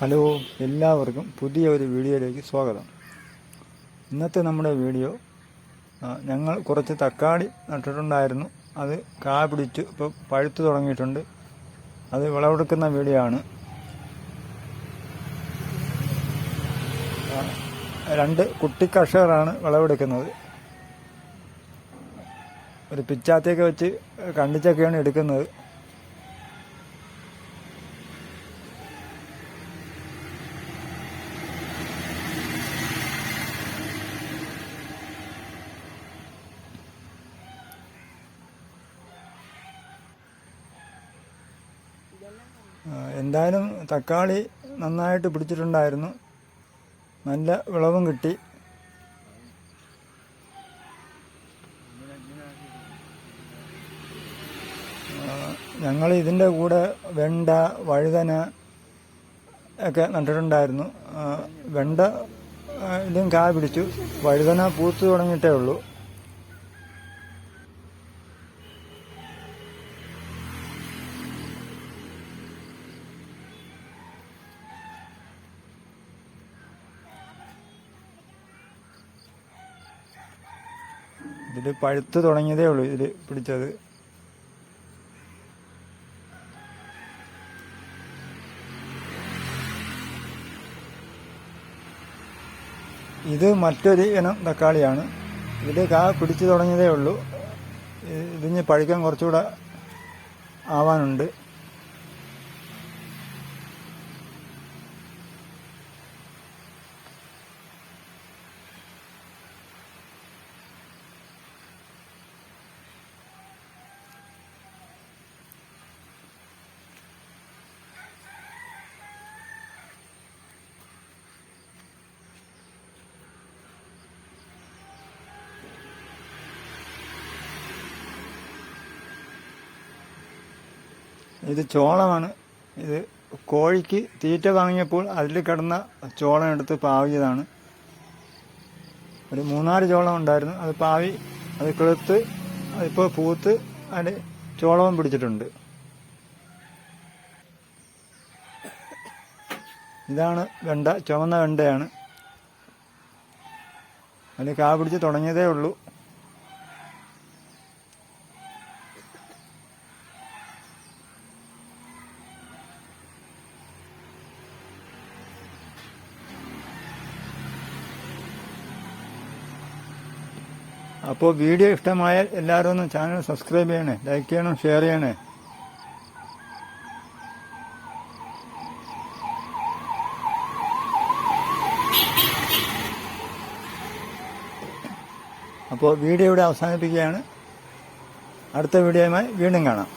Hello എല്ലാവർക്കും പുതിയ ഒരു വീഡിയോയിലേക്ക് സ്വാഗതം. ഇന്നത്തെ നമ്മുടെ വീഡിയോ ഞങ്ങൾ കുറച്ച് തക്കാളി നട്ടിട്ടുണ്ടായിരുന്നു. അത് കാ പിടിച്ച് ഇപ്പോൾ പഴുത്തു തുടങ്ങിയിട്ടുണ്ട്. അത് വിളവെടുക്കുന്ന വീഡിയോ ആണ്. രണ്ട് കുട്ടി കർഷകരാണ് വിളവെടുക്കുന്നത്. ഒരു പിച്ചാത്തേക്ക് വെച്ച് കണ്ടിച്ചൊക്കെയാണ് എടുക്കുന്നത്. എന്തായാലും തക്കാളി നന്നായിട്ട് പിടിച്ചിട്ടുണ്ടായിരുന്നു. നല്ല വിളവും കിട്ടി. ഞങ്ങൾ ഇതിന്റെ കൂടെ വെണ്ട വഴുതന ഒക്കെ നട്ടിട്ടുണ്ടായിരുന്നു. വെണ്ട ഇതും കാ പിടിച്ചു. വഴുതന പൂത്തു തുടങ്ങിയിട്ടേ ഉള്ളൂ. ഇതിൽ പഴുത്ത് തുടങ്ങിയതേ ഉള്ളൂ ഇതിൽ പിടിച്ചത്. ഇത് മറ്റൊരു ഇനം തക്കാളിയാണ്. ഇതിൽ കാ പിടിച്ചു തുടങ്ങിയതേ ഉള്ളൂ. ഇതിന് പഴുക്കാൻ കുറച്ചുകൂടെ ആവാനുണ്ട്. ഇത് ചോളമാണ്. ഇത് കോഴിക്ക് തീറ്റ വാങ്ങിയപ്പോൾ അതിൽ കിടന്ന ചോളം എടുത്ത് പാവിയതാണ്. ഒരു മൂന്നാൽ ചോളം ഉണ്ടായിരുന്നു. അത് പാവി അത് കിളുത്ത് അതിപ്പോൾ പൂത്ത് അതിൽ ചോളവും പിടിച്ചിട്ടുണ്ട്. ഇതാണ് വെണ്ട ചുവന്ന വെണ്ടയാണ്. അതിൽ കാ പിടിച്ച് തുടങ്ങിയതേ ഉള്ളൂ. അപ്പോൾ വീഡിയോ ഇഷ്ടമായാൽ എല്ലാവരും ഒന്ന് ചാനൽ സബ്സ്ക്രൈബ് ചെയ്യണേ ലൈക്ക് ചെയ്യണം ഷെയർ ചെയ്യണേ. അപ്പോൾ വീഡിയോ ഇവിടെ അവസാനിപ്പിക്കുകയാണ്. അടുത്ത വീഡിയോയുമായി വീണ്ടും കാണാം.